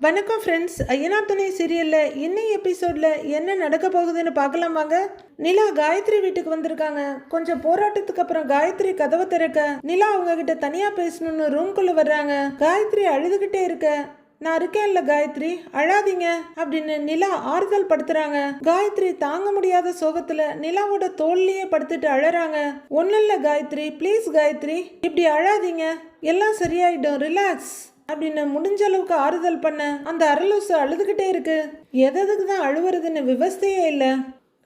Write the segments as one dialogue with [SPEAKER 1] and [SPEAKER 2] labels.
[SPEAKER 1] வணக்கம் ஃப்ரெண்ட்ஸ் ஐயனா துணை சீரியலில் இன்னும் எபிசோடில் என்ன நடக்க போகுதுன்னு பார்க்கலாம் வாங்க. நிலா காயத்ரி வீட்டுக்கு வந்திருக்காங்க. கொஞ்சம் போராட்டத்துக்கு அப்புறம் காயத்ரி கதவை திறக்க நிலா அவங்க கிட்ட தனியாக பேசணும்னு ரூம்குள்ளே வர்றாங்க. காயத்ரி அழுதுகிட்டே இருக்க. நான் இருக்கேன்ல காயத்ரி. அழாதீங்க. அப்படின்னு நிலா ஆறுதல் படுத்துறாங்க. காயத்ரி தாங்க முடியாத சோகத்துல நிலாவோட தோல்லையே படுத்துட்டு அழறாங்க. ஒன்னும் இல்ல காயத்ரி. ப்ளீஸ் காயத்ரி. இப்படி அழாதீங்க. எல்லாம் சரியாயிடும். ரிலாக்ஸ் அப்படின்னு முடிஞ்ச அளவுக்கு ஆறுதல் பண்ண அந்த அரலூசு அழுதுகிட்டே இருக்கு. எதுக்கு தான் அழுவுறதுன்னு விவஸ்தையே இல்லை.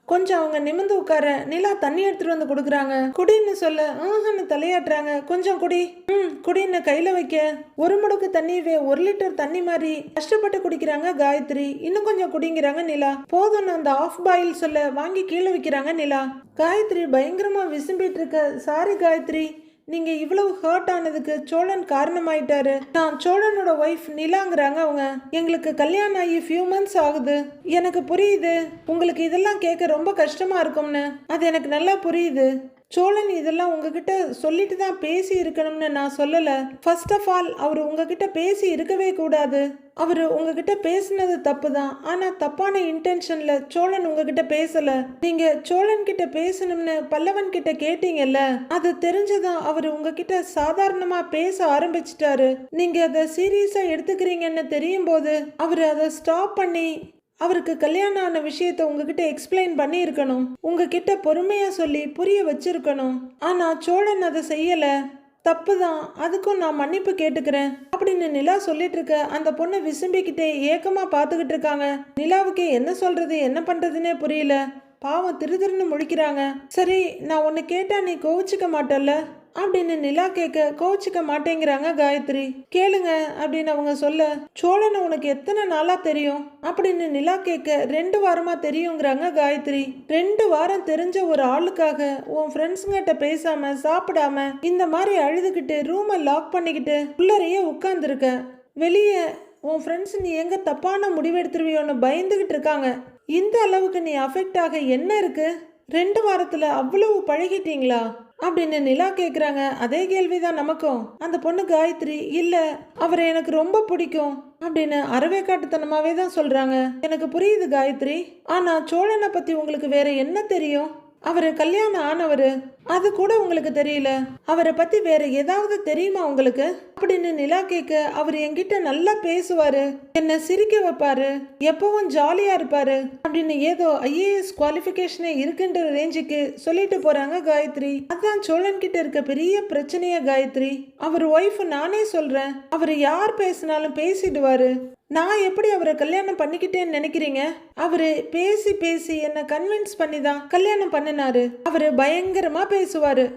[SPEAKER 1] கொஞ்சம் அவங்க நிமிந்து உட்கார நிலா தண்ணி எடுத்துட்டு வந்து கொடுக்குறாங்க. குடின்னு சொல்ல ஆஹன்னு தலையாட்டுறாங்க. கொஞ்சம் குடி. ம் குடின்னு கையில வைக்க ஒரு முடுக்கு தண்ணியவே ஒரு லிட்டர் தண்ணி மாதிரி கஷ்டப்பட்டு குடிக்கிறாங்க காயத்ரி. இன்னும் கொஞ்சம் குடிங்கிறாங்க நிலா. போதும்னு அந்த ஆஃப் பாயில் சொல்ல வாங்கி கீழே வைக்கிறாங்க நிலா. காயத்ரி பயங்கரமா விசும்பிட்டு இருக்க. சாரி காயத்ரி. நீங்க இவ்வளவு ஹர்ட் ஆனதுக்கு சோழன் காரணமாயிட்டாரு. நான் சோழனோட ஒய்ஃப் நிலாங்கிறாங்க அவங்க. எங்களுக்கு கல்யாணம் ஆகி ஃபியூ மந்த்ஸ் ஆகுது. எனக்கு புரியுது. உங்களுக்கு இதெல்லாம் கேட்க ரொம்ப கஷ்டமா இருக்கும்னு. அது எனக்கு நல்லா புரியுது. சோழன் இதெல்லாம் உங்ககிட்ட சொல்லிட்டு தான் பேசி இருக்கணும்னு நான் சொல்லலை. ஃபர்ஸ்ட் ஆஃப் ஆல் அவர் உங்ககிட்ட பேசி இருக்கவே கூடாது. அவர் உங்ககிட்ட பேசினது தப்பு தான். ஆனால் தப்பான இன்டென்ஷனில் சோழன் உங்ககிட்ட பேசலை. நீங்கள் சோழன் கிட்ட பேசணும்னு பல்லவன் கிட்ட கேட்டீங்கல்ல அது தெரிஞ்சதும் அவர் உங்ககிட்ட சாதாரணமாக பேச ஆரம்பிச்சிட்டாரு. நீங்கள் அதை சீரியஸாக எடுத்துக்கிறீங்கன்னு தெரியும் போது அவர் அதை ஸ்டாப் பண்ணி அவருக்கு கல்யாணம் ஆன விஷயத்த உங்ககிட்ட எக்ஸ்பிளைன் பண்ணியிருக்கணும். உங்ககிட்ட பொறுமையா சொல்லி புரிய வச்சிருக்கணும். ஆனா சோழன் அதை செய்யல. தப்பு தான் அதுக்கும் நான் மன்னிப்பு கேட்டுக்கிறேன். அப்படின்னு நிலா சொல்லிட்டு இருக்க அந்த பொண்ணை விசும்பிக்கிட்டே ஏக்கமா பார்த்துக்கிட்டு இருக்காங்க. நிலாவுக்கு என்ன சொல்றது என்ன பண்றதுன்னே புரியல. பாவம் திரு திருன்னு முழிக்கிறாங்க. சரி நான் ஒன்று கேட்டா நீ கோவிச்சுக்க மாட்டல்ல? அப்படின்னு நிலா கேட்க கோச்சிக்க மாட்டேங்கிறாங்க காயத்ரி. கேளுங்க அப்படின்னு அவங்க சொல்ல சோழனை உனக்கு எத்தனை நாளா தெரியும்? அப்படின்னு நிலா கேட்க ரெண்டு வாரமா தெரியுங்கிறாங்க காயத்ரி. ரெண்டு வாரம் தெரிஞ்ச ஒரு ஆளுக்காக உன் ஃப்ரெண்ட்ஸுங்கிட்ட பேசாம சாப்பிடாம இந்த மாதிரி அழுதுகிட்டு ரூமை லாக் பண்ணிக்கிட்டு உள்ளறையே உட்காந்துருக்க வெளியே உன் ஃப்ரெண்ட்ஸ் நீ எங்க தப்பான முடிவெடுத்துருவியோன்னு பயந்துகிட்டு இருக்காங்க. இந்த அளவுக்கு நீ அஃபெக்ட் ஆக என்ன இருக்குது ரெண்டு வாரத்துல அவ்வளவு பழகிட்டீங்களா? அப்படின்னு நிலா கேக்குறாங்க. அதே கேள்விதான் நமக்கும். அந்த பொண்ணு காயத்ரி இல்ல அவரை எனக்கு ரொம்ப பிடிக்கும் அப்படின்னு அறவேக்காட்டுத்தனமாவே தான் சொல்றாங்க. எனக்கு புரியுது காயத்ரி. ஆனா சோழனை பத்தி உங்களுக்கு வேற என்ன தெரியும்? அவர் கல்யாணம் ஆனவர் அது கூட உங்களுக்கு தெரியல? அவரை பத்தி வேற ஏதாவது தெரியுமா உங்களுக்கு? அப்படின்னு நிலா கேட்க அவர் என்கிட்ட நல்லா பேசுவாரு. என்ன சிரிக்க வைப்பாரு? எப்பவும் ஜாலியா இருப்பாரு. அப்படின்னு ஏதோ ஐஏஎஸ் குவாலிஃபிகேஷனே இருக்குன்ற ரேஞ்சுக்கு சொல்லிட்டு போறாங்க காயத்ரி. அதான் சோழன் கிட்ட இருக்க பெரிய பிரச்சனைய காயத்ரி. அவர் ஒய்ஃப் நானே சொல்றேன். அவர் யார் பேசினாலும் பேசிடுவாரு. நான் எப்படி அவரை கல்யாணம் பண்ணிக்கிட்டேன்னு நினைக்கிறீங்க? அவரு பேசி பேசி என்னை கன்வின்ஸ் பண்ணி தான் கல்யாணம் பண்ணினாரு. அவரு பயங்கரமா பேசுவாரு.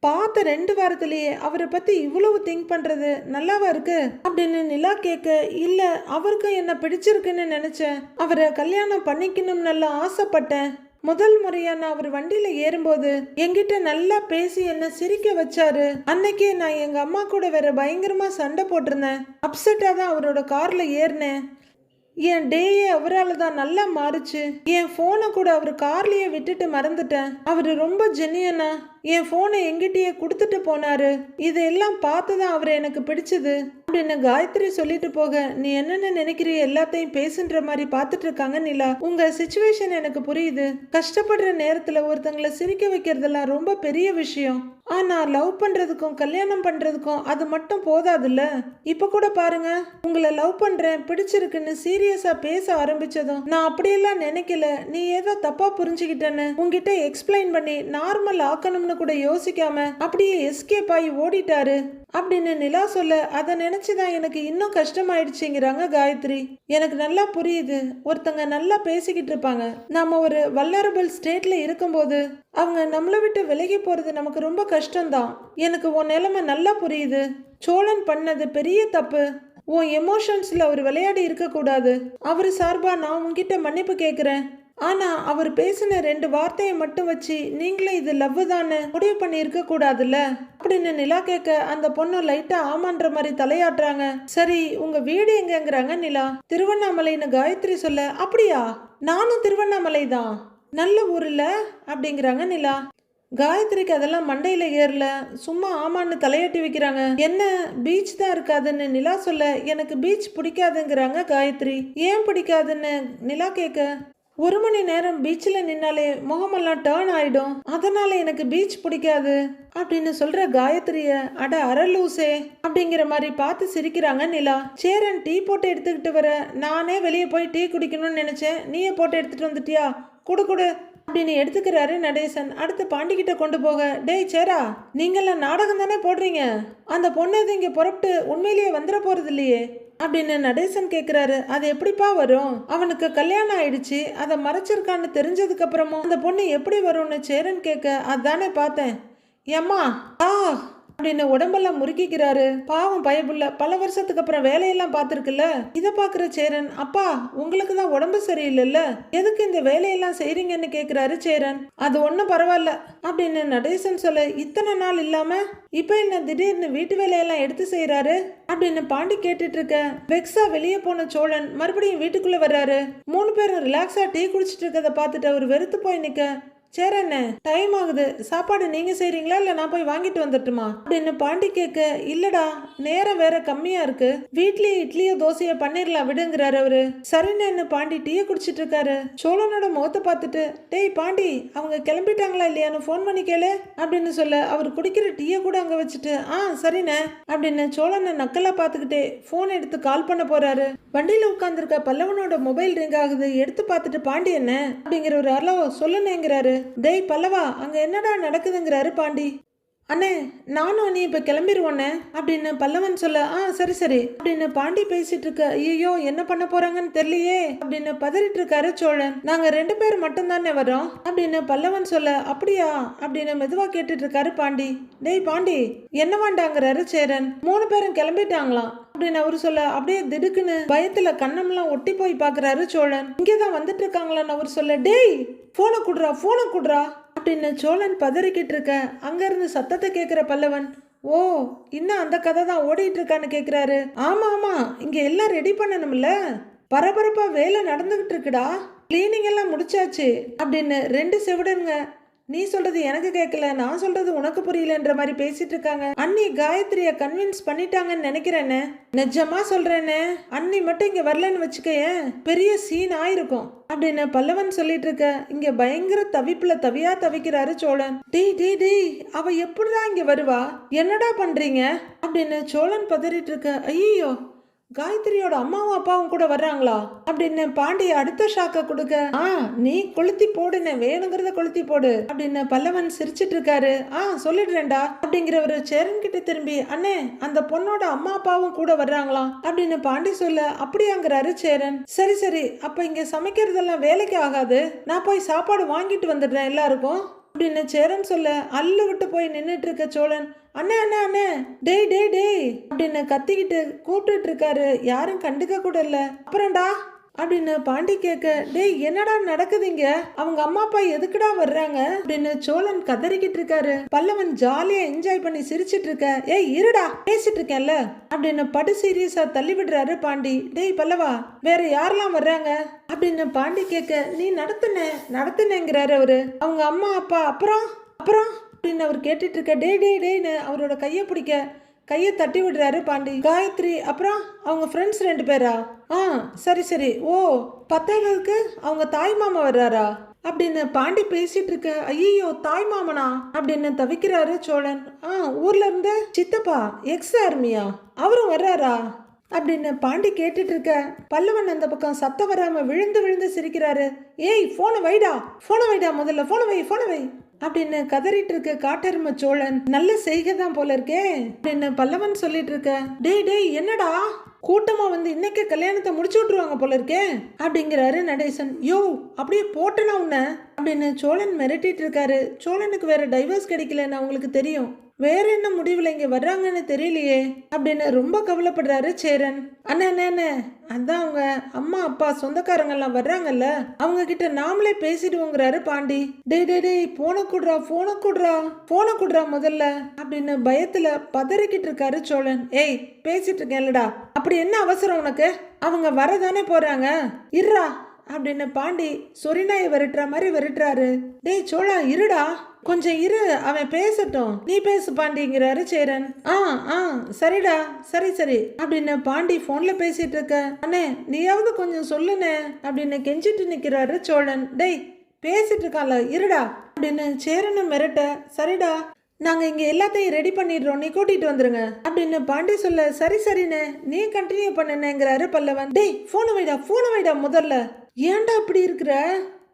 [SPEAKER 1] பார்த்த ரெண்டு வாரத்திலேயே அவரை பத்தி இவ்வளவு திங்க் பண்றது நல்லாவா இருக்கு? அப்படின்னு நிலா கேட்க இல்ல அவருக்கும் என்ன பிடிச்சிருக்குன்னு நினைச்சேன். அவரை கல்யாணம் பண்ணிக்கணும்னு நல்லா ஆசைப்பட்டேன். முதல் முறையா நான் அவர் வண்டியில ஏறும்போது என்கிட்ட நல்லா பேசி என்ன சிரிக்க வச்சாரு. அன்னைக்கே நான் எங்க அம்மா கூட வேற பயங்கரமா சண்டை போட்டிருந்தேன். அப்செட்டா தான் அவரோட கார்ல ஏறினேன். என் டேயே அவரால் தான் நல்லா மாறுச்சு. என் ஃபோனை கூட அவர் கார்லயே விட்டுட்டு மறந்துட்டேன். அவர் ரொம்ப ஜெனியனா என் ஃபோனை எங்கிட்டயே கொடுத்துட்டு போனாரு. இதெல்லாம் பார்த்து தான் அவர் எனக்கு பிடிச்சது. அப்படின்னு காயத்ரி சொல்லிட்டு போக நீ என்னென்ன நினைக்கிறிய எல்லாத்தையும் பேசுன்ற மாதிரி பார்த்துட்டு இருக்காங்க நிலா. உங்க சுச்சுவேஷன் எனக்கு புரியுது. கஷ்டப்படுற நேரத்துல ஒருத்தங்களை சிரிக்க வைக்கிறதெல்லாம் ரொம்ப பெரிய விஷயம். ஆனால் லவ் பண்ணுறதுக்கும் கல்யாணம் பண்ணுறதுக்கும் அது மட்டும் போதாதுல்ல? இப்போ கூட பாருங்க உங்களை லவ் பண்ணுறேன் பிடிச்சிருக்குன்னு சீரியஸாக பேச ஆரம்பிச்சதும் நான் அப்படியெல்லாம் நினைக்கல. நீ ஏதோ தப்பாக புரிஞ்சுக்கிட்டேன்னு உங்ககிட்ட எக்ஸ்பிளைன் பண்ணி நார்மல் ஆக்கணும்னு கூட யோசிக்காம அப்படியே எஸ்கேப் ஆகி ஓடிட்டாரு. அப்படின்னு நிலா சொல்ல அதை நினைச்சுதான் எனக்கு இன்னும் கஷ்டமாயிடுச்சுங்கிறாங்க காயத்ரி. எனக்கு நல்லா புரியுது ஒருத்தங்க நல்லா பேசிக்கிட்டு இருப்பாங்க. நாம ஒரு வல்லரபிள் ஸ்டேட்ல இருக்கும்போது அவங்க நம்மளை விட்டு விலகி போறது நமக்கு ரொம்ப கஷ்டம்தான். எனக்கு உன் நிலைமை நல்லா புரியுது. சோழன் பண்ணது பெரிய தப்பு. உன் எமோஷன்ஸ்ல அவர் விளையாடி இருக்கக்கூடாது. அவர் சார்பா நான் உங்ககிட்ட மன்னிப்பு கேட்குறேன் ஆனா அவர் பேசின ரெண்டு வார்த்தையை மட்டும் வச்சு நீங்களே இது லவ் தானே முடிவு பண்ணி இருக்க கூடாதுல்ல? அப்படின்னு நிலா கேட்க அந்த பொண்ணு லைட்டா ஆமான்ற மாதிரி தலையாட்டுறாங்க. சரி உங்க வீடு எங்கங்கிறாங்க நிலா? திருவண்ணாமலைன்னு காயத்ரி சொல்ல அப்படியா? நானும் திருவண்ணாமலை தான் நல்ல ஊர்ல அப்படிங்கிறாங்க நிலா. காயத்ரிக்கு அதெல்லாம் மண்டையில் ஏறல. சும்மா ஆமான்னு தலையாட்டி வைக்கிறாங்க. என்ன? பீச் தான் இருக்காதுன்னு நிலா சொல்ல. எனக்கு பீச் பிடிக்காதுங்கிறாங்க காயத்ரி. ஏன் பிடிக்காதுன்னு நிலா கேட்க ஒரு மணி நேரம் பீச்சில் நின்னாலே முகமெல்லாம் டேர்ன் ஆயிடும். அதனால எனக்கு பீச் பிடிக்காது. அப்படின்னு சொல்ற காயத்ரிய அட அரலூசே அப்படிங்கிற மாதிரி பார்த்து சிரிக்கிறாங்க நிலா. சேரன் டீ போட்டு எடுத்துக்கிட்டு வர. நானே வெளியே போய் டீ குடிக்கணும்னு நினைச்சேன். நீயே போட்டு எடுத்துட்டு வந்துட்டியா? குடு குடு. அப்படின்னு எடுத்துக்கிறாரு நடேசன். அடுத்து பாண்டிகிட்ட கொண்டு போக. டேய் சேரா நீங்கெல்லாம் நாடகம் தானே போடுறீங்க? அந்த பொண்ணு இது இங்கே புறப்பட்டு உண்மையிலேயே வந்துட போகிறது இல்லையே அப்படின்னு நடேசன் கேட்குறாரு அது எப்படிப்பா வரும்? அவனுக்கு கல்யாணம் ஆயிடுச்சு. அதை மறைச்சிருக்கான்னு தெரிஞ்சதுக்கு அப்புறமும் அந்த பொண்ணு எப்படி வரும்னு சேரன் கேட்க அதானே பார்த்தேன். ஏம்மா ஆ அப்படின்னு உடம்பெல்லாம் முறுக்கிக்கிறாரு. பாவம் பயபுள்ள பல வருஷத்துக்கு அப்புறம் வேலையெல்லாம் பார்த்துருக்குல்ல? இதை பார்க்குற சேரன் அப்பா உங்களுக்கு தான் உடம்பு சரியில்லைல்ல? எதுக்கு இந்த வேலையெல்லாம் செய்றீங்கன்னு கேட்குறாரு சேரன். அது ஒன்றும் பரவாயில்ல அப்படின்னு நடேசன் சொல்ல இத்தனை நாள் இல்லாமல் இப்போ என்ன திடீர்னு வீட்டு வேலையெல்லாம் எடுத்து செய்கிறாரு அப்படின்னு பாண்டி கேட்டுட்டு இருக்க வெக்ஸா வெளியே போன சோழன் மறுபடியும் வீட்டுக்குள்ளே வர்றாரு. மூணு பேரும் ரிலாக்ஸாக டீ குடிச்சிட்டு இருக்கதை பார்த்துட்டு அவர் வெறுத்து போய் நிற்க சரி என்ன டைம் ஆகுது. சாப்பாடு நீங்க செய்றீங்களா? இல்ல நான் போய் வாங்கிட்டு வந்துட்டுமா அப்படின்னு பாண்டி கேட்க இல்லடா நேரம் வேற கம்மியா இருக்கு. வீட்லயே இட்லியோ தோசையோ பண்ணிரலாம் விடுங்கிறாரு அவரு. சரின்னு பாண்டி டீயை குடிச்சிட்டு இருக்காரு சோழனோட முகத்தை பார்த்துட்டு டேய் பாண்டி அவங்க கிளம்பிட்டாங்களா இல்லையான்னு ஃபோன் பண்ணி கேளு அப்படின்னு சொல்ல அவர் குடிக்கிற டீயை கூட அங்க வச்சுட்டு ஆ சரிண்ணே அப்படின்னு சோழனை நக்கலா பார்த்துக்கிட்டே ஃபோன் எடுத்து கால் பண்ண போறாரு. வண்டியில உட்காந்துருக்க பல்லவனோட மொபைல் ரிங் ஆகுது. எடுத்து பார்த்துட்டு பாண்டி என்ன அப்படிங்கிற ஒரு ஹலோ சொல்லுனேங்கிறாரு டேய் பல்லவா அங்கே என்னடா நடக்குதுங்கிறாரு பாண்டி. அண்ணே நானும் நீ இப்போ கிளம்பிடுவோண்ணே அப்படின்னு பல்லவன் சொல்ல ஆ சரி சரி அப்படின்னு பாண்டி பேசிட்டு இருக்க ஐயோ என்ன பண்ண போறாங்கன்னு தெரியலையே அப்படின்னு பதறிட்டு இருக்காரு சோழன். நாங்க ரெண்டு பேர் மட்டும்தானே வரோம் அப்படின்னு பல்லவன் சொல்ல அப்படியா அப்படின்னு மெதுவா கேட்டுட்டு இருக்காரு பாண்டி. டேய் பாண்டி என்ன வேண்டாங்கிறாரு சேரன் மூணு பேரும் கிளம்பிட்டாங்களாம் அப்படின்னு அவரு சொல்ல அப்படியே திடுக்குன்னு பயத்துல கண்ணம்லாம் ஒட்டி போய் பாக்குறாரு சோழன் இங்கேதான் வந்துட்டு இருக்காங்களான்னு அவர் சொல்ல டேய் ஃபோனை குடுறா ஃபோனை குடுறா. அப்படின்னு சோழன் பதறிக்கிட்டு இருக்க? அங்கேருந்து சத்தத்தை கேட்குற பல்லவன். ஓ இன்னும் அந்த கதை தான் ஓடிட்டு இருக்கான்னு கேட்குறாரு ஆமாம் ஆமாம் இங்கே எல்லாம் ரெடி பண்ணணும்ல? பரபரப்பாக வேலை நடந்துக்கிட்டு இருக்குடா. கிளீனிங் எல்லாம் முடிச்சாச்சு. அப்படின்னு ரெண்டு செவிடனுங்க. நீ சொல்றது எனக்கு கேட்கல நான் சொல்றது உனக்கு புரியலன்ற மாதிரி பேசிட்டு இருக்காங்க. அண்ணி காயத்ரிய கன்வின்ஸ் பண்ணிட்டாங்கன்னு நினைக்கிறேன்னு நிஜமா சொல்றேன்னு அண்ணி மட்டும் இங்க வரலன்னு வச்சுக்கயேன் பெரிய சீன் ஆயிருக்கும். அப்படின்னு பல்லவன் சொல்லிட்டு இருக்க இங்க பயங்கர தவிப்புல தவியா தவிக்கிறாரு சோழன். டேய் டேய் டேய் அவ எப்படிதான் இங்க வருவா? என்னடா பண்றீங்க? அப்படின்னு சோழன் பதறிட்டு இருக்க ஐயோ காயத்ரியோட அம்மாவும் அப்பாவும் கூட வர்றாங்களா? அப்படின்னு பாண்டி அடுத்த ஷாக்க கொடுக்க ஆ நீ கொளுத்தி போடுன வேணுங்கிறத கொளுத்தி போடு அப்படின்னு பல்லவன் சிரிச்சிட்டு இருக்காரு ஆ சொல்லிடுறேன்டா அப்படிங்கிறவரு சேரன் கிட்ட திரும்பி அண்ணே அந்த பொண்ணோட அம்மா அப்பாவும் கூட வர்றாங்களாம் அப்படின்னு பாண்டி சொல்ல அப்படியாங்கிறாரு சேரன். சரி சரி அப்ப இங்க சமைக்கிறதெல்லாம் வேலைக்கு ஆகாது. நான் போய் சாப்பாடு வாங்கிட்டு வந்துடுறேன் எல்லாருக்கும் அப்படின்னு சேரன் சொல்ல அல்லு விட்டு போய் நின்றுட்டு இருக்க சோழன் அண்ணே அண்ணா அண்ணே. டேய் டேய் டேய். அப்படின்னு கத்திக்கிட்டு கூப்பிட்டு இருக்காரு யாரும் கண்டுக்க கூட இல்ல. அப்புறம்டா அப்படின்னு பாண்டி கேட்க டேய் என்னடா நடக்குதுங்க அவங்க அம்மா அப்பா எதுக்குடா வர்றாங்க? அப்படின்னு சோழன் கதறிக்கிட்டு இருக்காரு. பல்லவன் ஜாலியா என்ஜாய் பண்ணி சிரிச்சிட்டு இருக்க ஏய் இருடா பேசிட்டு இருக்கேன்ல. அப்படின்னு படு சீரியஸா தள்ளி விடுறாரு பாண்டி. டேய் பல்லவா வேற யாரெல்லாம் வர்றாங்க? அப்படின்னு பாண்டி கேட்க நீ நடத்துன நடத்துனேங்கிறாரு அவரு. அவங்க அம்மா அப்பா அப்புறம் அப்புறம்? அப்படின்னு அவர் கேட்டுட்டு இருக்க டே டே டேன்னு அவரோட கையை பிடிக்க கையை தட்டி விடுறாரு பாண்டி. காயத்ரி அப்புறம் அவங்க ஃப்ரெண்ட்ஸ் ரெண்டு பேரா? ஆ சரி சரி. ஓ பத்தாவதுக்கு அவங்க தாய் மாமா வர்றாரா? அப்படின்னு பாண்டி பேசிட்டு இருக்க ஐயோ தாய் மாமனா? அப்படின்னு தவிக்கிறாரு சோழன். ஆ ஊர்ல இருந்து சித்தப்பா எக்ஸ் ஆர்மியா அவரும் வர்றாரா? அப்படின்னு பாண்டி கேட்டுட்டு இருக்க பல்லவன் அந்த பக்கம் சத்தம் வராம விழுந்து விழுந்து சிரிக்கிறாரு. ஏய் போனை வைடா போனை வைடா முதல்ல போனை வை போனை வை. அப்படின்னு கதறிட்டு இருக்க காட்டெரும சோழன்? நல்ல செய்கை தான் போல இருக்கே. அப்படின்னு பல்லவன் சொல்லிட்டு இருக்க? டேய் டேய் என்னடா? கூட்டமா வந்து இன்னைக்கு கல்யாணத்தை முடிச்சு விட்டுருவாங்க போல இருக்கே. அப்படிங்கிறாரு நடேசன். யோ அப்படியே போட்டனா உன்ன? அப்படின்னு சோழன் மிரட்டிட்டு இருக்காரு. சோழனுக்கு வேற டைவர்ஸ் கிடைக்கலன்னு அவங்களுக்கு தெரியும். வேற என்ன முடிவில் இங்கே வர்றாங்கன்னு தெரியலையே அப்படின்னு ரொம்ப கவலைப்படுறாரு சேரன். அண்ணா அண்ணா அதான் அவங்க அம்மா அப்பா சொந்தக்காரங்கெல்லாம் வர்றாங்கல்ல. அவங்க கிட்ட நாமளே பேசிடுவோங்கிறாரு பாண்டி. டே டே டேய் போன குடுறா போன குடுறா போன குடுறா முதல்ல அப்படின்னு பயத்துல பதறிக்கிட்டு இருக்காரு சோழன். ஏய் பேசிட்டு இருக்கேன்லடா. அப்படி என்ன அவசரம் உனக்கு? அவங்க வரதானே போறாங்க. இருடா அப்படின்னு பாண்டி சொரிநாயை விரட்டுற மாதிரி விரட்டுறாரு. டேய் சோழா இருடா. கொஞ்சம் இரு அவன் பேசட்டும். நீ பேசு பாண்டிங்கிறாரு சேரன். ஆ ஆ சரிடா சரி சரி அப்படின்னு பாண்டி போன்ல பேசிட்டு இருக்க. அண்ணே நீயாவது கொஞ்சம் சொல்லுனே அப்படின்னு கெஞ்சிட்டு நிக்கிறாரு சோழன். டேய் பேசிட்டு இருக்கான்ல இருடா அப்படின்னு சேரனை மிரட்ட சரிடா நாங்க இங்க எல்லாத்தையும் ரெடி பண்ணிடுறோம் நீ கூட்டிட்டு வந்துருங்க அப்படின்னு பாண்டி சொல்ல சரி சரிண்ணே நீ கண்டினியூ பண்ணுனேங்கிறாரு பல்லவன். டேய் ஃபோனை வைடா ஃபோனை வைடா முதல்ல. ஏன்டா அப்படி இருக்கிற?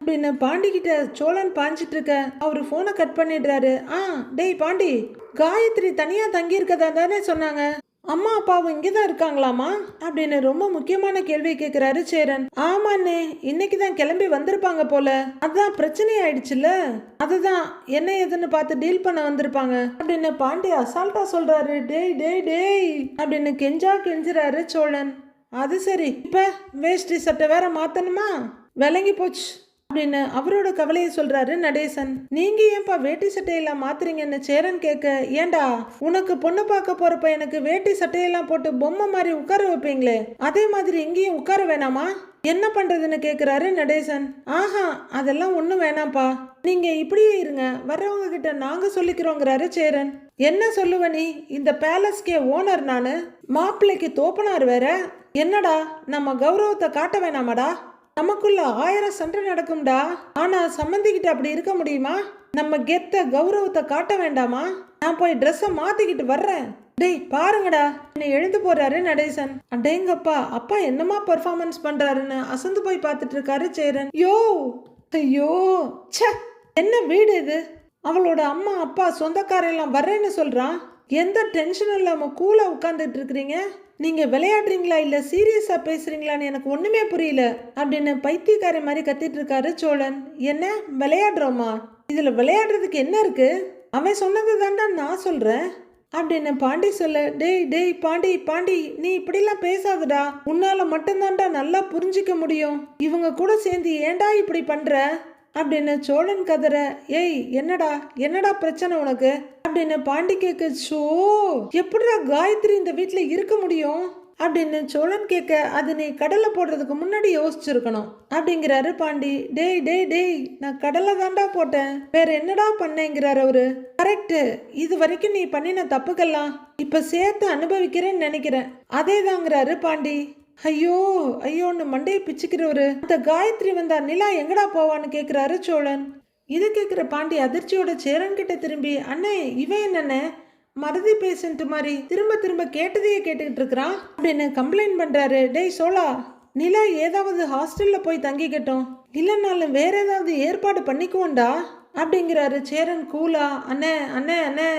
[SPEAKER 1] அப்படின்னு பாண்டி கிட்ட சோழன் பாஞ்சிட்டு இருக்க? அவரு போனை கட் பண்ணிடுறாரு. ஆ டேய் பாண்டி காயத்ரி தனியா தங்கி இருக்கதா தானே சொன்னாங்க. அம்மா அப்பாவும் இங்கே தான் இருக்காங்களாமா அப்படின்னு ரொம்ப முக்கியமான கேள்வி கேட்குறாரு சேரன். ஆமாண்ணே இன்னைக்கு தான் கிளம்பி வந்திருப்பாங்க போல. அதான் பிரச்சனை ஆயிடுச்சுல்ல. அதுதான் என்ன ஏதுன்னு பார்த்து டீல் பண்ண வந்திருப்பாங்க. அப்படின்னு பாண்டி அசால்ட்டா சொல்றாரு. டேய் டேய் டேய் அப்படின்னு கெஞ்சா கெஞ்சுறாரு சோழன். அது சரி இப்ப வேஷ்டி சட்டை வேற மாத்தணுமா? விளங்கி போச்சு. அப்படின்னு அவரோட கவலையை சொல்றாரு நடேசன். நீங்க ஏன்பா வேட்டி சட்டையெல்லாம் மாத்துறீங்கன்னு சேரன் கேட்க ஏண்டா உனக்கு பொண்ணு பார்க்க போறப்ப எனக்கு வேட்டி சட்டையெல்லாம் போட்டு பொம்மை மாதிரி உட்கார வைப்பீங்களே? அதே மாதிரி இங்கேயும் உட்கார வேணாமா? என்ன பண்றதுன்னு கேக்குறாரு நடேசன். ஆஹா அதெல்லாம் ஒண்ணும் வேணாம்ப்பா. நீங்க இப்படியே இருங்க. வர்றவங்க கிட்ட நாங்க சொல்லிக்கிறோங்கிறாரு சேரன். என்ன சொல்லுவ நீ? இந்த பேலஸ்க்கே ஓனர் நானு? மாப்பிள்ளைக்கு தோப்பனார் வேற? என்னடா நம்ம கௌரவத்தை காட்ட வேணாமாடா? நமக்குள்ள ஆயிரம் சண்டை நடக்கும்டா. ஆனா சம்மந்திக்கிட்ட அப்படி இருக்க முடியுமா? நம்ம கெத்த கௌரவத்தை காட்ட வேண்டாமா? நான் போய் ட்ரெஸ்ஸை மாத்திக்கிட்டு வர்றேன். டேய் பாருங்கடா. என்ன எழுந்து போறாரு நடேசன். அடேங்கப்பா அப்பா என்னமா பெர்ஃபார்மன்ஸ் பண்றாருன்னு அசந்து போய் பார்த்துட்டு இருக்காரு சேரன். யோ ஐயோ ச என்ன வீடு இது? அவளோட அம்மா அப்பா சொந்தக்காரெல்லாம் வர்றேன்னு சொல்றான். எந்த டென்ஷனும் இல்லாமல் கூலாக உட்காந்துட்டு இருக்கிறீங்க நீங்கள் விளையாடுறீங்களா இல்லை சீரியஸாக பேசுறீங்களான்னு எனக்கு ஒன்றுமே புரியல. அப்படின்னு பைத்தியக்காரன் மாதிரி கத்திட்டு இருக்காரு சோழன். என்ன விளையாடுறோமா? இதில் விளையாடுறதுக்கு என்ன இருக்குது அவன் சொன்னது தாண்டா நான் சொல்கிறேன் அப்படின்னு பாண்டி சொல்ல டேய் டேய் பாண்டி பாண்டி நீ இப்படிலாம் பேசாதடா. உன்னால மட்டும்தான்டா நல்லா புரிஞ்சிக்க முடியும். இவங்க கூட சேர்ந்து ஏன்டா இப்படி பண்ற? அப்படின்னு சோழன் கதற ஏய் என்னடா என்னடா பிரச்சனை உனக்கு? அப்படின்னு பாண்டி கேட்க ஷோ எப்படிடா காயத்ரி இந்த வீட்டில் இருக்க முடியும்? அப்படின்னு சோழன் கேட்க அது நீ கடலை போடுறதுக்கு முன்னாடி யோசிச்சிருக்கணும். அப்படிங்கிறாரு பாண்டி. டேய் டேய் டேய் நான் கடலை தாண்டா போட்டேன். வேற என்னடா பண்ணேங்கிறாரு அவரு? கரெக்டு. இது வரைக்கும் நீ பண்ணின தப்புக்கெல்லாம் இப்ப சேர்த்து அனுபவிக்கிறேன்னு நினைக்கிறேன். அதே தாங்கிறாரு பாண்டி. ஐயோ ஐயோன்னு மண்டையை பிச்சுக்கிறவரு. அந்த காயத்ரி வந்தா நிலா எங்கடா போவான்னு கேட்குறாரு சோழன். இது கேட்குற பாண்டி அதிர்ச்சியோட சேரன்கிட்ட திரும்பி அண்ணே இவன் என்னண்ணே? மறதி பேஷண்ட் மாதிரி திரும்ப திரும்ப கேட்டதையே கேட்டுக்கிட்டு இருக்கிறான். அப்படின்னு கம்ப்ளைண்ட் பண்ணுறாரு டேய் சோழா நிலா ஏதாவது ஹாஸ்டலில் போய் தங்கிக்கட்டும். இல்லைனாலும் வேற ஏதாவது ஏற்பாடு பண்ணிக்குவோண்டா அப்படிங்கிறாரு சேரன் கூலா அண்ணே அண்ணே அண்ணே.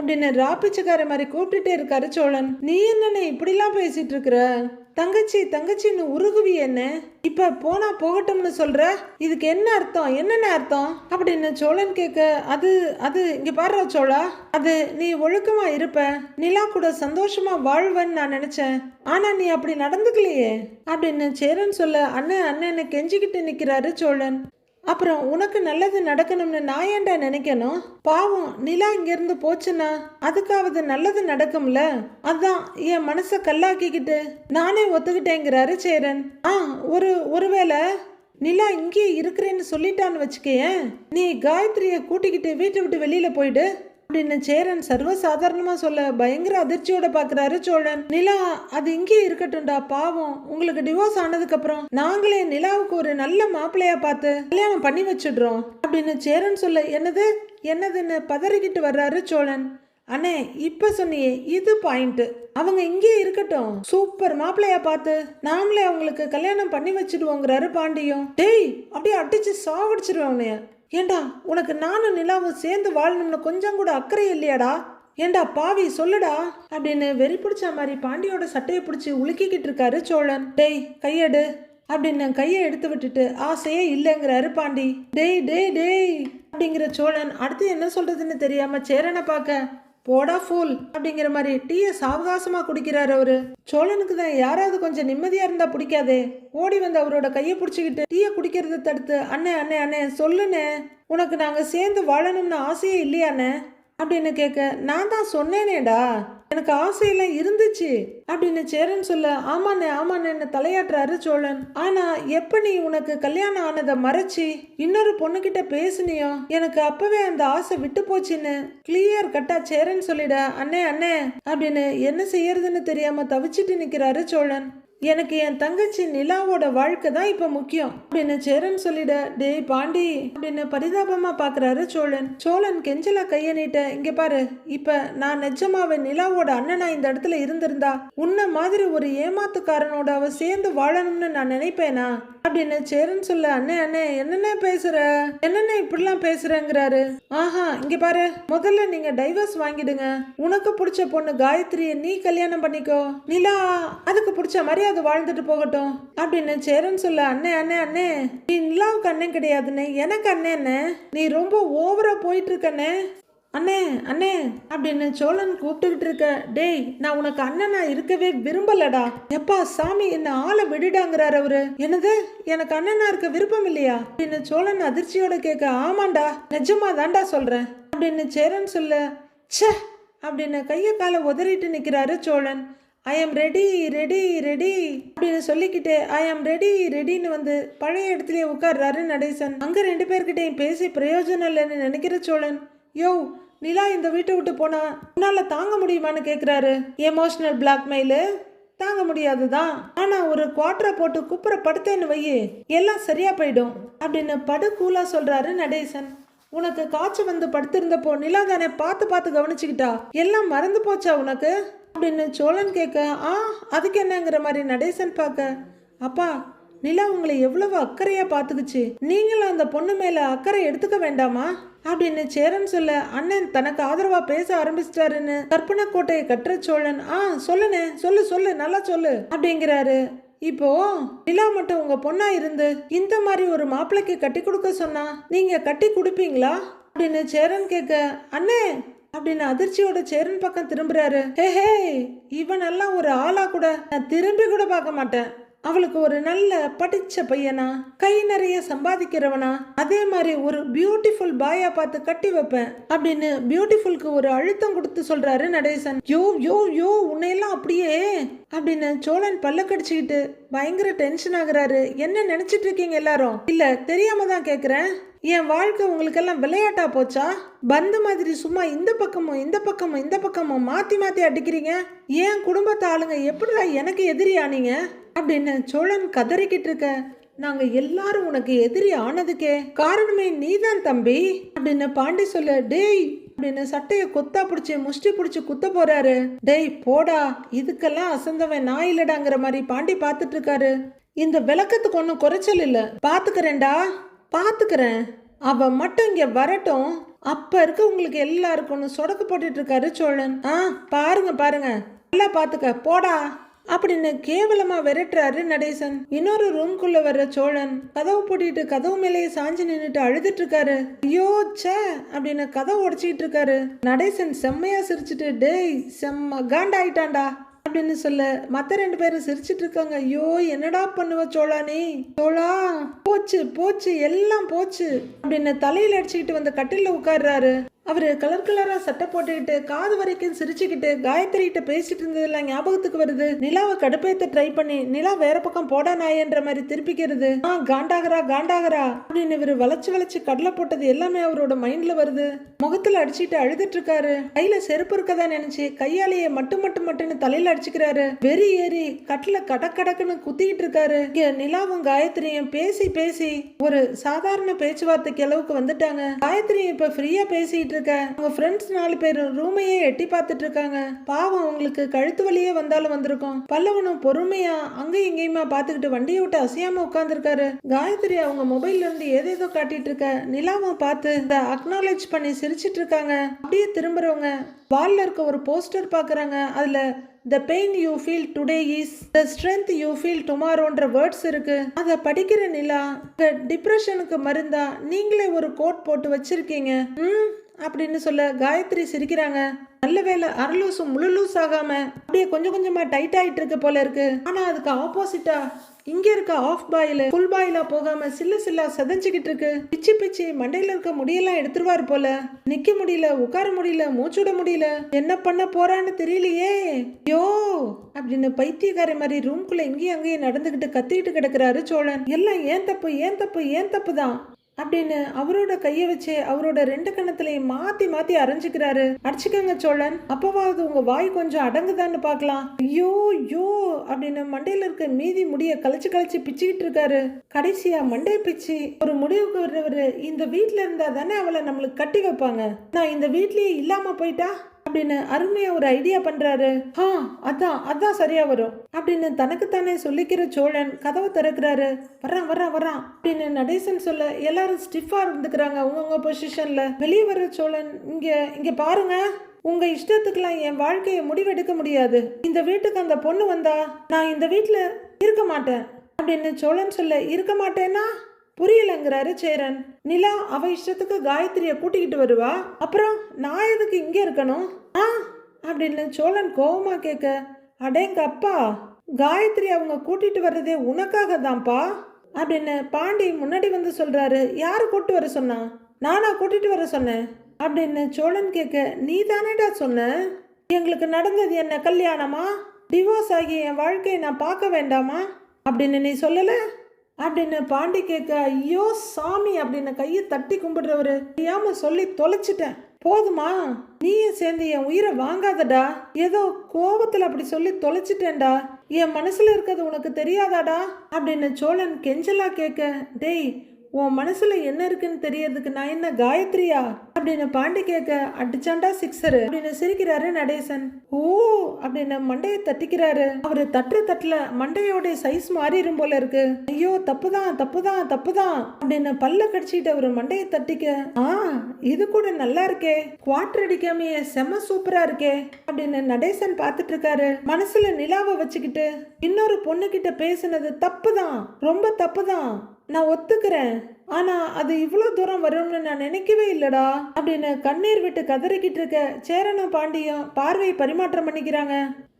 [SPEAKER 1] அப்படின்னு ராப்பிச்சக்கார மாதிரி கூப்பிட்டுட்டே இருக்காரு சோழன். நீ என்னண்ணே இப்படிலாம் பேசிட்டு இருக்கிற? தங்கச்சி தங்கச்சின்னு உருகுவி என்ன? இப்ப போனா போகட்டும்னு சொல்ற? இதுக்கு என்ன அர்த்தம்? என்னென்ன அர்த்தம்? அப்படின்னு சோழன் கேட்க அது அது இங்க பாடுற சோழா. அது நீ ஒழுக்கமா இருப்ப. நிலா கூட சந்தோஷமா வாழ்வன்னு நான் நினைச்சேன். ஆனா நீ அப்படி நடந்துக்கலையே. அப்படின்னு சேரன் சொல்ல அண்ணன் அண்ணன்னு கெஞ்சிக்கிட்டு நிக்கிறாரு சோழன். அப்புறம் உனக்கு நல்லது நடக்கணும்னு நான் ஏன்டா நினைக்கணும்? பாவம் நிலா இங்கிருந்து போச்சுன்னா அதுக்காவது நல்லது நடக்கும்ல? அதான் என் மனசை கல்லாக்கிக்கிட்டு நானே ஒத்துக்கிட்டேங்கிறாரு சேரன். ஆ ஒரு ஒருவேளை நிலா இங்கேயே இருக்கிறேன்னு சொல்லிட்டான்னு வச்சுக்கேன் நீ காயத்ரியை கூட்டிக்கிட்டு வீட்டை விட்டு வெளியில போயிடு. அப்படின்னு சேரன் சர்வசாதாரணமா சொல்ல பயங்கர அதிர்ச்சியோட பாக்குறாரு சோழன். நிலா அது இங்கே இருக்கட்டும்டா பாவம். உங்களுக்கு டிவோர்ஸ் ஆனதுக்கு அப்புறம் நாங்களே நிலாவுக்கு ஒரு நல்ல மாப்பிள்ளையா பார்த்து கல்யாணம் பண்ணி வச்சிடுறோம். அப்படின்னு சேரன் சொல்ல என்னது? என்னதுன்னு பதறிக்கிட்டு வர்றாரு சோழன். அண்ணே இப்ப சொன்னியே இது பாயிண்ட் அவங்க இங்கே இருக்கட்டும். சூப்பர் மாப்பிள்ளையா பார்த்து நாமளே அவங்களுக்கு கல்யாணம் பண்ணி வச்சிடுவோங்கிறாரு பாண்டியும். டேய் அப்படியே அடிச்சு சாவடிச்சிருவேன் உன்னைய ஏண்டா உனக்கு நானும் நிலாவும் சேர்ந்து வாழணும்னு கொஞ்சம் கூட அக்கறை இல்லையாடா? ஏண்டா பாவி சொல்லுடா? அப்படின்னு வெறி பிடிச்ச மாதிரி பாண்டியோட சட்டையை பிடிச்சி உலுக்கிக்கிட்டு இருக்காரு சோழன். டேய் கையெடு. அப்படின்னு கையை எடுத்து விட்டுட்டு ஆசையே இல்லைங்கிறாரு பாண்டி. டேய் டேய் டேய் அப்படிங்கிற சோழன் அடுத்து என்ன சொல்றதுன்னு தெரியாம சேரனை பார்க்க போடா ஃபூல் அப்படிங்கிற மாதிரி டீயை சாவகாசமாக குடிக்கிறாரு அவரு. சோழனுக்கு தான் யாராவது கொஞ்சம் நிம்மதியாக இருந்தால் பிடிக்காதே. ஓடி வந்து அவரோட கையை பிடிச்சிக்கிட்டு டீயை குடிக்கிறத தடுத்து அண்ணே அண்ணே அண்ணே சொல்லுண்ணே. உனக்கு நாங்கள் சேர்ந்து வாழணும்னு ஆசையே இல்லையாண்ணே அப்படின்னு கேட்க நான் தான் சொன்னேனேடா. எனக்கு ஆசையெல்லாம் இருந்துச்சு. அப்படின்னு சேரன் சொல்ல ஆமாண்ணே ஆமாண்ணேன்னு தலையாட்டுறாரு சோழன். ஆனா எப்ப நீ உனக்கு கல்யாணம் ஆனதை மறைச்சி இன்னொரு பொண்ணுகிட்ட பேசுனியோ? எனக்கு அப்பவே அந்த ஆசை விட்டு போச்சுன்னு கிளியர் கட்டா சேரன் சொல்லிட அண்ணே அண்ணே அப்படின்னு என்ன செய்யறதுன்னு தெரியாம தவிச்சிட்டு நிக்கிறாரு சோழன். எனக்கு என் தங்கச்சி நிலாவோட வாழ்க்கை தான் இப்ப முக்கியம். அப்படின்னு சேரன் சொல்லிட டேய் பாண்டி அப்படின்னு பரிதாபமா பாக்குறாரு சோழன். சோழன் கெஞ்சலா கைய நீட்ட இங்க பாரு இப்ப நான் நிஜமாவே நிலாவோட அண்ணனா இந்த இடத்துல இருந்திருந்தா உன்ன மாதிரி ஒரு ஏமாத்துக்காரனோட அவ சேர்ந்து வாழணும்னு நான் நினைப்பேனா? அப்படின்னு சேரன் சொல்ல அண்ணே அண்ணே என்னென்ன பேசுற? என்னென்ன இப்படிலாம் பேசுறேங்கிறாரு? ஆஹா இங்க பாரு முதல்ல நீங்க டைவர்ஸ் வாங்கிடுங்க. உனக்கு பிடிச்ச பொண்ணு காயத்ரியை நீ கல்யாணம் பண்ணிக்கோ. நிலா அதுக்கு பிடிச்ச மாதிரி அது வாழ்ந்துட்டு போகட்டும். அப்படின்னு சேரன் சொல்ல அண்ணே அண்ணே அண்ணே. நீ நிலாவுக்கு அண்ணன் கிடையாதுன்னு எனக்கு அண்ணே நீ ரொம்ப ஓவரா போயிட்டு இருக்கண்ணே. அண்ணே அண்ணே அப்படின்னு சோழன் கூப்பிட்டுக்கிட்டு இருக்க. டேய் நான் உனக்கு அண்ணனா இருக்கவே விரும்பலடா. எப்பா சாமி என்ன ஆளை விடுடாங்கிறாரு அவரு? என்னது? எனக்கு அண்ணனா இருக்க விருப்பம் இல்லையா? அப்படின்னு சோழன் அதிர்ச்சியோட கேட்க ஆமாண்டா நிஜமா தாண்டா சொல்றேன் அப்படின்னு சேரன் சொல்ல ச்சே அப்படின்னு கையை காலை உதறிட்டு நிக்கிறாரு Cholan. I am ready ready ready அப்படின்னு சொல்லிக்கிட்டு ஐ எம் ரெடி ரெடின்னு வந்து பழைய இடத்துலயே உட்கார்றாரு நடேசன். அங்க ரெண்டு பேர்கிட்டையும் பேசி பிரயோஜனம் இல்லைன்னு நினைக்கிற சோழன். யோ நிலா இந்த வீட்டை விட்டு போனா உன்னால் தாங்க முடியுமான்னு கேட்குறாரு எமோஷனல் பிளாக்மெயிலு தாங்க முடியாது தான் ஆனால் ஒரு குவாட்ரை போட்டு குப்புற படுத்தேன்னு வை எல்லாம் சரியாக போயிடும் அப்படின்னு படு கூலா சொல்கிறாரு நடேசன். உனக்கு காய்ச்சல் வந்து படுத்திருந்தப்போ நிலா தானே பார்த்து பார்த்து கவனிச்சுக்கிட்டா? எல்லாம் மறந்து போச்சா உனக்கு? அப்படின்னு சோழன் கேட்க ஆ அதுக்கு என்னங்கிற மாதிரி நடேசன் பார்க்க அப்பா நிலா உங்களை எவ்வளவு அக்கறையா பாத்துக்குச்சு நீங்களும் அந்த பொண்ணு மேல அக்கறை எடுத்துக்க வேண்டாமா? அப்படின்னு சேரன் சொல்ல அண்ணன் தனக்கு ஆதரவா பேச ஆரம்பிச்சிட்டாருன்னு கற்பனை கோட்டையை கட்டுற சோழன். ஆ சொல்லுனே சொல்லு சொல்லு நல்லா சொல்லு அப்படிங்கிறாரு. இப்போ நிலா மட்டும் உங்க பொண்ணா இருந்து இந்த மாதிரி ஒரு மாப்பிள்ளைக்கு கட்டி கொடுக்க சொன்னா நீங்க கட்டி கொடுப்பீங்களா? அப்படின்னு சேரன் கேட்க அண்ணே அப்படின்னு அதிர்ச்சியோட சேரன் பக்கம் திரும்புறாரு. ஹே ஹே இவனெல்லாம் ஒரு ஆளா கூட நான் திரும்பி கூட பார்க்க மாட்டேன். அவளுக்கு ஒரு நல்ல படிச்ச பையனா? கை நிறைய சம்பாதிக்கிறவனா? அதே மாதிரி ஒரு பியூட்டிஃபுல் பாயா பார்த்து கட்டி வைப்பேன் அப்படின்னு பியூட்டிஃபுல்க்கு ஒரு அழுத்தம் கொடுத்து சொல்றாரு நடேசன். யோ யோ யோ உன்னையெல்லாம் அப்படியே அப்படின்னு சோழன் பல்ல கடிச்சுக்கிட்டு பயங்கர டென்ஷன் ஆகுறாரு. என்ன நினைச்சிட்டு இருக்கீங்க எல்லாரும்? இல்ல தெரியாம தான் கேக்குறேன். என் வாழ்க்கை உங்களுக்கெல்லாம் விளையாட்டா போச்சா? பந்து மாதிரி சும்மா இந்த பக்கமும் இந்த பக்கமும் இந்த பக்கமும் மாத்தி மாத்தி அடிக்கிறீங்க. ஏன் குடும்பத்தை ஆளுங்க எப்படிடா எனக்கு எதிரியானீங்க அப்படின்னு சோழன் கதறிக்கிட்டு இருக்க நாங்க எல்லாரும் உனக்கு எதிரி ஆனதுக்கே. காரணமே நீதான் தம்பி. அப்படின்னு பாண்டி சொல்ல டேய் அப்படின்னு சட்டைய கொத்தா பிடிச்சி முஷ்டி பிடிச்சி குத்த போறாரு. டேய் போடா இதுக்கெல்லாம் அசந்தவன் நான் இல்லடாங்கிற மாதிரி பாண்டி பார்த்துட்டு இருக்காரு இந்த விளக்கத்துக்கு ஒன்றும் குறைச்சல் இல்லை. பாத்துக்கிறேன்டா பாத்துக்கிறேன் அவ மட்டும் இங்க வரட்டும். அப்ப இருக்க உங்களுக்கு எல்லாருக்கும் சொடக்கு போட்டுட்டு இருக்காரு சோழன். ஆ பாருங்க பாருங்க. நல்லா பாத்துக்க போடா. அப்படின்னு கேவலமா விரட்டுறாரு நடேசன். இன்னொரு ரூம்குள்ள வர்ற சோழன். கதவு பூட்டிட்டு கதவு மேலேயே சாஞ்சு நின்றுட்டு அழுதுட்டு இருக்காரு ஐயோ ச்சே அப்படின்னு கதவு உடைச்சிட்டு இருக்காரு நடேசன் செம்மையா சிரிச்சிட்டு டேய் செம்ம காண்டாயிட்டான்டா அப்படின்னு சொல்ல மத்த ரெண்டு பேரும் சிரிச்சிட்டு இருக்காங்க ஐயோ என்னடா பண்ணுவ சோழா நீ? சோழா போச்சு போச்சு எல்லாம் போச்சு அப்படின்னு தலையில அடிச்சுக்கிட்டு வந்து கட்டில உட்கார்றாரு. அவரு கலர் கலரா சட்டை போட்டுக்கிட்டு காது வரைக்கும் சிரிச்சுக்கிட்டு காயத்ரி கிட்ட பேசிட்டு இருந்ததெல்லாம் ஞாபகத்துக்கு வருது. நிலாவை கடுப்பேத்த ட்ரை பண்ணி நிலா வேற பக்கம் போடா நாயன்ற மாதிரி திருப்பிக்கிறது. ஆ காண்டாகரா காண்டாகரா அப்படின்னு இவரு வளைச்சு வளைச்சு கடலை போட்டது எல்லாமே அவரோட மைண்ட்ல வருது. முகத்துல அடிச்சிட்டு அழுதுட்டு இருக்காரு. கையில செருப்பு இருக்கதா நினைச்சு கையாலேயே மட்டும் மட்டும் மட்டுன்னு தலையில அடிச்சுக்கிறாரு. வெறி ஏறி கட்டில கடக் கடக்குன்னு குத்திக்கிட்டு இருக்காரு. இங்க நிலாவும் காயத்ரியும் பேசி பேசி ஒரு சாதாரண பேச்சுவார்த்தைக்கு அளவுக்கு வந்துட்டாங்க. காயத்ரி இப்ப ஃப்ரீயா பேசிட்டு இருக்க? அவங்க ஃப்ரெண்ட்ஸ் நாலு பேரும் ரூமையே எட்டி பார்த்துட்டு இருக்காங்க. பாவம் அவங்களுக்கு கழுத்து வழியே வந்தாலும் வந்திருக்கும். பல்லவனும் பொறுமையா அங்கேயும் இங்கேயுமா பார்த்துக்கிட்டு வண்டியை விட்டு அசையாம உட்காந்துருக்காரு காயத்ரி அவங்க மொபைல்ல இருந்து ஏதேதோ காட்டிட்டு இருக்க. நிலாவும் பார்த்து இந்த அக்னாலேஜ் பண்ணி சிரிச்சிட்டு இருக்காங்க. அப்படியே திரும்புறவங்க வால்ல இருக்க ஒரு போஸ்டர் பாக்குறாங்க அதுல the pain you feel today is the strength you feel டுமாரோன்ற words இருக்கு. அதை படிக்கிற நிலா டிப்ரெஷனுக்கு மருந்தா நீங்களே ஒரு கோட் போட்டு வச்சிருக்கீங்க. ம் அப்படின்னு சொல்ல காயத்ரி சிரிக்கிறாங்க. நல்ல வேலை அரலூசும் முழு லூஸ் ஆகாம அப்படியே கொஞ்சம் கொஞ்சமா டைட் ஆயிட்டு இருக்கு போல இருக்கு. ஆனா அதுக்கு ஆப்போசிட்டா இங்க இருக்க ஆஃப் பாயில ஃபுல் பாயிலா போகாம சில்ல சில்லா செதஞ்சுக்கிட்டு இருக்கு. பிச்சு பிச்சு மண்டையில இருக்க முடியெல்லாம் எடுத்துருவாரு போல. நிக்க முடியல உட்கார முடியல மூச்சுட முடியல. என்ன பண்ண போறான்னு தெரியலையே. யோ அப்படின்னு பைத்தியக்காரி மாதிரி ரூம்குள்ள இங்கேயும் அங்கேயும் நடந்துகிட்டு கத்திக்கிட்டு கிடக்குறாரு சோழன். எல்லாம் ஏன் தப்பு ஏன் தப்பு ஏன் தப்பு தான் அப்படின்னு அவரோட கையை வச்சு அவரோட ரெண்டு கணத்திலையும் மாத்தி மாத்தி அரைஞ்சுக்கிறாரு. அடிச்சுக்கங்க சோழன். அப்பவாவது உங்க வாய் கொஞ்சம் அடங்குதான்னு பார்க்கலாம். ஐயோ ஐயோ அப்படின்னு மண்டையில இருக்க மீதி முடிய கழிச்சு கழிச்சு பிச்சுக்கிட்டு இருக்காரு. கடைசியா மண்டை பிச்சு ஒரு முடிவுக்கு வர்றவரு இந்த வீட்டுல இருந்தா தானே அவளை நம்மளுக்கு கட்டி வைப்பாங்க. நான் இந்த வீட்லயே இல்லாம போயிட்டா? அப்படின்னு அருமையா ஒரு ஐடியா பண்றாரு. ஆ அதான் அதான் சரியா வரும் அப்படின்னு தனக்குத்தானே சொல்லிக்கிற சோழன் கதவை திறக்கிறாரு. வர்றான் வர்றான் வர்றான் அப்படின்னு நடேசன் சொல்ல எல்லாரும் ஸ்டிஃபா இருந்துக்கிறாங்க அவங்கவுங்க பொசிஷன்ல வெளியே வர்ற சோழன் இங்க இங்க பாருங்க உங்க இஷ்டத்துக்குலாம் என் வாழ்க்கையை முடிவெடுக்க முடியாது. இந்த வீட்டுக்கு அந்த பொண்ணு வந்தா நான் இந்த வீட்டுல இருக்க மாட்டேன் அப்படின்னு சோழன் சொல்ல இருக்க மாட்டேன்னா? புரியலங்கிறாரு சேரன். நிலா அவ இஷ்டத்துக்கு காயத்ரியை கூட்டிக்கிட்டு வருவா. அப்புறம் நான் எதுக்கு இங்கே இருக்கணும்? ஆ அப்படின்னு சோழன் கோவமா கேட்க அடேங்க அப்பா காயத்ரி அவங்க கூட்டிட்டு வர்றதே உனக்காக தான்ப்பா அப்படின்னு பாண்டி முன்னாடி வந்து சொல்றாரு. யாரு கூட்டு வர சொன்னா? நானா கூட்டிட்டு வர சொன்னேன் அப்படின்னு சோழன் கேட்க நீ தானேடா சொன்ன? எங்களுக்கு நடந்தது என்ன கல்யாணமா? டிவோர்ஸ் ஆகி என் வாழ்க்கையை நான் பார்க்க வேண்டாமா? அப்படின்னு நீ சொல்லலை? அப்படின்னு பாண்டி கேட்க ஐயோ சாமி அப்படின்னு கையை தட்டி கும்பிடுறவரு. தெரியாம சொல்லி தொலைச்சிட்டேன். போதுமா நீயும் சேர்ந்து என் உயிரை வாங்காதடா. ஏதோ கோபத்தில் அப்படி சொல்லி தொலைச்சிட்டேன்டா. என் மனசுல இருக்கிறது உனக்கு தெரியாதாடா? அப்படின்னு சோழன் கெஞ்சலா கேட்க டேய் உன் மனசுல என்ன இருக்குன்னு தெரியறதுக்கு நான் என்ன காயத்ரியா? அப்படின்னு பாண்டி கேட்க அடிச்சாண்டா சிக்ஸரு. அப்படின்னு சிரிக்கிறாரு நடேசன். ஓ அப்படின்னு மண்டையை தட்டிக்கிறாரு. அவரு தட்டுற தட்டுல மண்டையோட சைஸ் மாறிடும் போல இருக்கு. ஐயோ தப்புதான் தப்புதான் தப்புதான் அப்படின்னு பல்ல கடிச்சிட்டு அவரு மண்டையை தட்டிக்க ஆ இது கூட நல்லா இருக்கே. குவாட்டர் அடிக்காமையே செம்ம சூப்பரா இருக்கே அப்படின்னு நடேசன் பார்த்துட்டு இருக்காரு மனசுல நிலாவை வச்சுக்கிட்டு இன்னொரு பொண்ணு கிட்ட பேசுனது தப்புதான் ரொம்ப தப்புதான் நான் ஒத்துக்கிறேன். ஆனா அது இவ்வளோ தூரம் வரும்னு நான் நினைக்கவே இல்லடா. அப்படின்னு கண்ணீர் விட்டு கதறிக்கிட்டு இருக்க சேரனும் பாண்டியும் பார்வை பரிமாற்றம் பண்ணிக்கிறாங்க.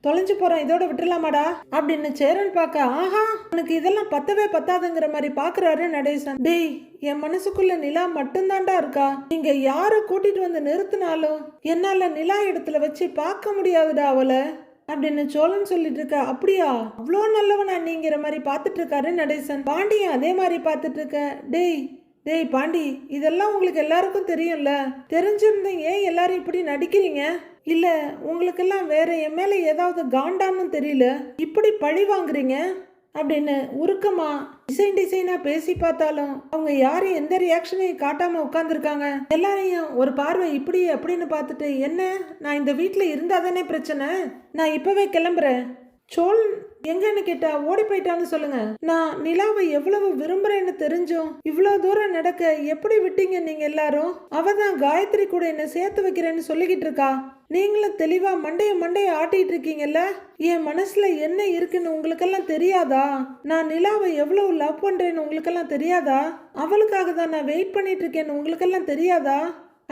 [SPEAKER 1] தொலைஞ்சு போறோம் இதோட விட்டுலாமாடா அப்படின்னு சேரன் பார்க்க ஆஹா உனக்கு இதெல்லாம் பத்தவே பத்தாதுங்கிற மாதிரி பாக்குறாரு நடேசன். டேய் என் மனசுக்குள்ள நிலா மட்டும்தான்டா இருக்கா? நீங்க யாரை கூட்டிட்டு வந்து நிறுத்தினாலும் என்னால நிலா இடத்துல வச்சு பார்க்க முடியாதுடா அவளை. அப்படின்னு சோழன் சொல்லிட்டு இருக்க? அப்படியா? அவ்வளோ நல்லவனா நீங்கிற மாதிரி பார்த்துட்டு இருக்காரு நடேசன் பாண்டியன் அதே மாதிரி பார்த்துட்டு இருக்க டேய் டேய் பாண்டி இதெல்லாம் உங்களுக்கு எல்லாருக்கும் தெரியும்ல. தெரிஞ்சிருந்தீங்க ஏன் எல்லாரும் இப்படி நடிக்கிறீங்க? இல்லை உங்களுக்கெல்லாம் வேற என் மேலே ஏதாவது காண்டான்னு தெரியல. இப்படி பழி வாங்குறீங்க? அப்படின்னு உருக்கமா டிசைன் டிசைனா பேசி பார்த்தாலும் அவங்க யாரும் எந்த ரியாக்ஷனையும் காட்டாம உட்காந்துருக்காங்க எல்லாரையும் ஒரு பார்வை இப்படி அப்படின்னு பார்த்துட்டு என்ன? நான் இந்த வீட்டில் இருந்தால் தானே பிரச்சனை? நான் இப்பவே கிளம்புறேன். சோல் எங்கன்னு கேட்டா ஓடி போயிட்டான்னு சொல்லுங்க. நான் நிலாவை எவ்வளவு விரும்புறேன்னு தெரிஞ்சும் இவ்வளோ தூரம் நடக்க எப்படி விட்டீங்க நீங்க எல்லாரும்? அவ தான் காயத்ரி கூட என்ன சேர்த்து வைக்கிறேன்னு சொல்லிக்கிட்டு இருக்கா. நீங்களும் தெளிவா மண்டைய மண்டைய ஆட்டிட்டு இருக்கீங்கல்ல? என் மனசுல என்ன இருக்குன்னு உங்களுக்கெல்லாம் தெரியாதா? நான் நிலாவை எவ்வளவு லவ் பண்றேன்னு உங்களுக்கெல்லாம் தெரியாதா? அவளுக்காக தான் நான் வெயிட் பண்ணிட்டு இருக்கேன்னு உங்களுக்கெல்லாம் தெரியாதா?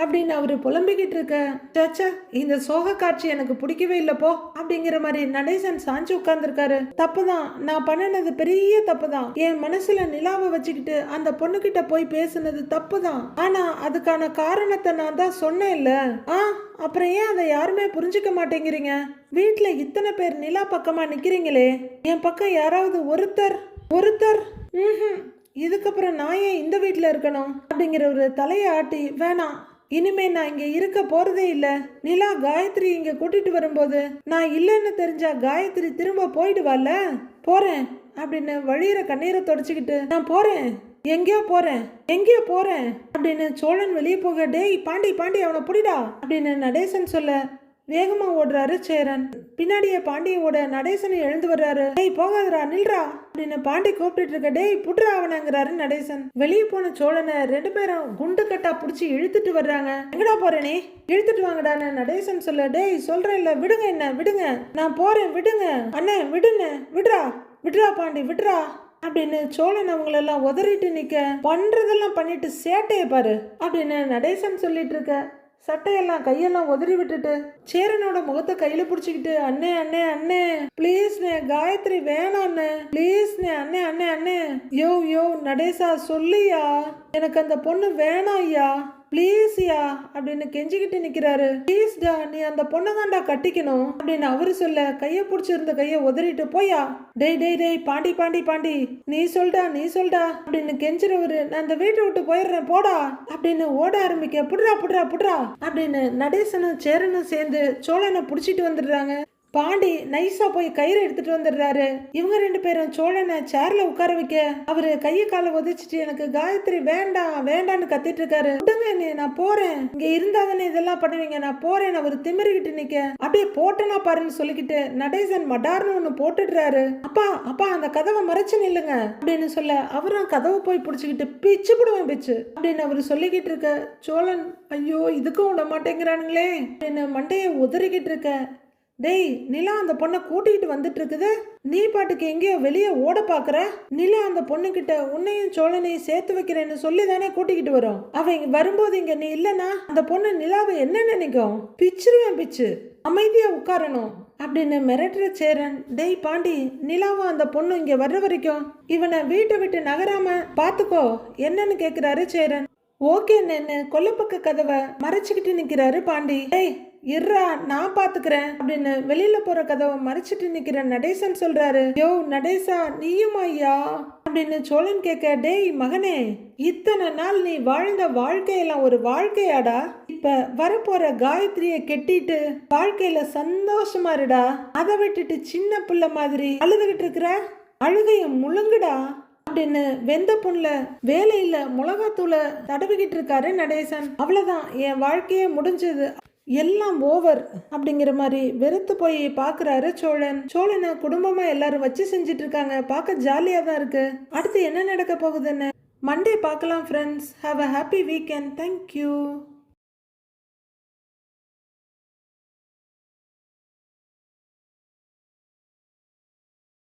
[SPEAKER 1] அப்படின்னு அவர் புலம்பிக்கிட்டு இருக்க சச்சா இந்த சோக காட்சி எனக்கு பிடிக்கவே இல்லை போ அப்படிங்கிற மாதிரி நடேசன் சாஞ்சு உட்கார்ந்துருக்காரு. தப்புதான் நான் பண்ணினது பெரிய தப்புதான். என் மனசுல நிலாவை வச்சுக்கிட்டு அந்த பொண்ணுகிட்ட போய் பேசுனது தப்புதான். ஆனா அதுக்கான காரணத்தை நான் தான் சொன்னேன்ல. ஆ அப்புறம் ஏன் அதை யாருமே புரிஞ்சுக்க மாட்டேங்கிறீங்க? வீட்டில் இத்தனை பேர் நிலா பக்கமா நிக்கிறீங்களே. என் பக்கம் யாராவது ஒருத்தர் ஒருத்தர் ம்ஹும் இதுக்கப்புறம் நான் ஏன் இந்த வீட்டில் இருக்கணும்? அப்படிங்கிற ஒரு தலையை ஆட்டி வேணாம் இனிமே நான் இங்கே இருக்க போறதே இல்லை. நிலா காயத்ரி இங்கே கூட்டிட்டு வரும்போது நான் இல்லைன்னு தெரிஞ்சா காயத்ரி திரும்ப போயிடுவாள்ல? போறேன் அப்படின்னு வழியிற கண்ணீரை தொடச்சிக்கிட்டு நான் போறேன் எங்கேயோ போறேன் எங்கேயோ போறேன் அப்படின்னு சோழன் வெளியே போக டேய் பாண்டி பாண்டி அவனை புடிடா அப்படின்னு நடேசன் சொல்ல வேகமா ஓடுறாரு சேரன். பின்னாடியே பாண்டியோட நடேசன் எழுந்து வர்றாரு. டேய் போகாதரா நில்றா. அப்படின்னு பாண்டி கூப்பிட்டு இருக்க டேய் புட்ரா அவனங்கிறாரு நடேசன். வெளியே போன சோழனை ரெண்டு பேரும் குண்டு கட்டா புடிச்சு இழுத்துட்டு வர்றாங்க. எங்கடா போறேனே நீ? இழுத்துட்டு வாங்கடான்னு நடேசன் சொல்ல. டேய் சொல்றேன் இல்ல விடுங்க என்ன விடுங்க. நான் போறேன் விடுங்க. அண்ணே விடுன்னு விடுறா விடுறா பாண்டி விடுறா. அப்படின்னு சோழன் அவங்களெல்லாம் உதறிட்டு நிக்க பண்றதெல்லாம் பண்ணிட்டு சேட்டையை பாரு அப்படின்னு நடேசன் சொல்லிட்டு இருக்க. சட்டையெல்லாம் கையெல்லாம் உதறி விட்டுட்டு சேரனோட முகத்தை கையில பிடிச்சிக்கிட்டு அண்ணே அண்ணே அண்ணே ப்ளீஸ்ண்ணே காயத்ரி வேணாண்ணே ப்ளீஸ்ண்ணே அண்ணே அண்ணே அண்ணே. யோ யோ நடேசா சொல்லியா எனக்கு அந்த பொண்ணு வேணாம் ஐயா. ப்ளீஸ்யா அப்படின்னு கெஞ்சிக்கிட்டு நிற்கிறாரு ப்ளீஸ்டா நீ அந்த பொண்ணை தான்டா கட்டிக்கணும் அப்படின்னு அவரு சொல்ல கையை பிடிச்சிருந்த கையை உதறிட்டு போயா. டேய் டேய் டேய் பாண்டி பாண்டி பாண்டி நீ சொல்டா நீ சொல்டா அப்படின்னு கெஞ்சுறவரு நான் அந்த வீட்டை விட்டு போயிடுறேன் போடா அப்படின்னு ஓட ஆரம்பிக்க புடுறா புடுறா புடுறா அப்படின்னு நடேசனும் சேரனும் சேர்ந்து சோழனை பிடிச்சிட்டு வந்துடுறாங்க. பாண்டி நைஸா போய் கயிறு எடுத்துட்டு வந்துடுறாரு. இவங்க ரெண்டு பேரும் சோழனை சேர்ல உட்கார வைக்க அவரு கைய காலை உதைச்சிட்டு எனக்கு காயத்ரி வேண்டாம் வேண்டான்னு கத்திட்டு இருக்காரு. விடுங்க நீ நான் போறேன். இங்க இருந்தாதானே இதெல்லாம் பண்ணுவீங்க? நான் போறேன் அவர் திமிரிக்கிட்டு நிக்க. அப்படியே போட்டனா பாருன்னு சொல்லிக்கிட்டு நடேசன் மடார்னு ஒண்ணு போட்டுடுறாரு. அப்பா அப்பா அந்த கதவை மறைச்சு நில்லுங்க அப்படின்னு சொல்ல அவரும் கதவை போய் பிடிச்சிக்கிட்டு பிச்சு போடுவேன் பிச்சு அப்படின்னு அவரு சொல்லிக்கிட்டு இருக்க சோழன் ஐயோ இதுக்கும் விட மாட்டேங்கிறானுங்களே அப்படின்னு மண்டையை உதறிக்கிட்டு இருக்க டேய் நிலா அந்த பொண்ணை கூட்டிகிட்டு வந்துட்டு இருக்குது நீ பாட்டுக்கு எங்கேயோ வெளியே ஓட பாக்குற நிலா அந்த பொண்ணுகிட்ட உன்னையும் சோழனையும் சேர்த்து வைக்கிறேன்னு சொல்லி தானே கூட்டிக்கிட்டு வரும். அவ இங்க வரும்போது இங்க நீ இல்லனா அந்த பொண்ணு நிலாவை என்ன நினைக்கும்? பிச்சிருவேன் பிச்சு. அமைதியா உட்காரணும். அப்படின்னு மிரட்டுற சேரன் டேய் பாண்டி நிலாவும் அந்த பொண்ணு இங்க வர்ற வரைக்கும் இவனை வீட்டை விட்டு நகராம பாத்துக்கோ என்னன்னு கேக்குறாரு சேரன். ஓகே நின்னு கொல்லப்பக்க கதவை மறைச்சுக்கிட்டு நிக்கிறாரு பாண்டி. டேய் இர்ரா நான் பாத்துக்கிறேன் அப்படின்னு வெளியில போற கதவை மறைச்சிட்டு நிக்கிற நடேசன் சொல்றாரு. யோ நடேசா நீயும் ஐயா? அப்படின்னு சோழன் கேட்க டேய் மகனே இத்தனை நாள் நீ வாழ்ந்த வாழ்க்கையெல்லாம் ஒரு வாழ்க்கையாடா? இப்ப வரப்போற காயத்ரிய கெட்டிட்டு வாழ்க்கையில சந்தோஷமா இருடா. அதை விட்டுட்டு சின்ன புள்ள மாதிரி அழுதுகிட்டு இருக்கிற? அழுகைய முழுங்குடா அப்படின்னு வெந்த புண்ல வேலையில மிளகாத்தூளை தடவிக்கிட்டு இருக்காரு நடேசன். அவ்வளவுதான் என் வாழ்க்கையே முடிஞ்சது. எல்லாம் ஓவர் அப்படிங்கிற மாதிரி வெறுத்து போய் பார்க்குறாரு சோழன். சோழனை குடும்பமாக எல்லாரும் வச்சு செஞ்சுட்டு இருக்காங்க பார்க்க ஜாலியாக தான் இருக்கு. அடுத்து என்ன நடக்க போகுதுன்னு? மண்டே பார்க்கலாம் friends have a happy weekend thank you